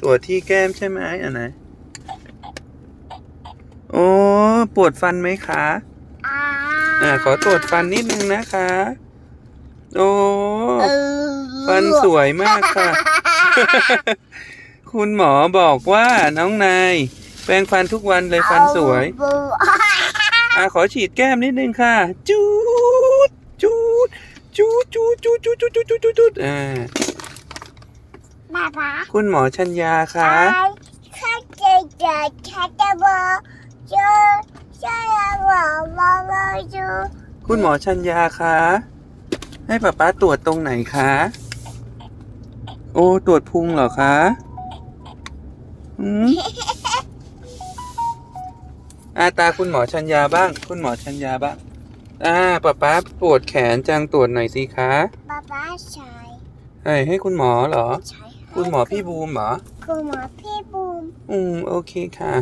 ตรวจที่แก้มใช่ไหมอันไหนโอ้ปวดฟันไหมคะอ่าอ่าขอตรวจฟันนิดนึงนะคะ โอ้เออฟันสวยมากค่ะ คุณหมอบอกว่าน้องนายแปรงฟันทุกวันเลยฟันสวยเอาอ่าขอฉีดแก้มนิดนึงค่ะ จูดจูดจูดจูดจูดจูดจูดจูดจูดจูดอ่า ป๊าป๊าคุณหมอชัญญาคะข้าจะจะข้าจะบอกจะจะบอกบอกบอกจะคุณหมอชัญญาคะ ให้ป๊าป๊าตรวจตรงไหนคะ โอ้ ตรวจพุงเหรอคะอืมอาตาคุณหมอชัญญาบ้าง คุณหมอชัญญาบ้าง อ่าป๊าป๊าปวดแขนจังตรวจหน่อยสิคะป๊าป๊าใช้เฮ้ยให้คุณหมอเหรอ ใช้ คุณหมอพี่บูมเหรอ คุณหมอพี่บูม อืม โอเคค่ะ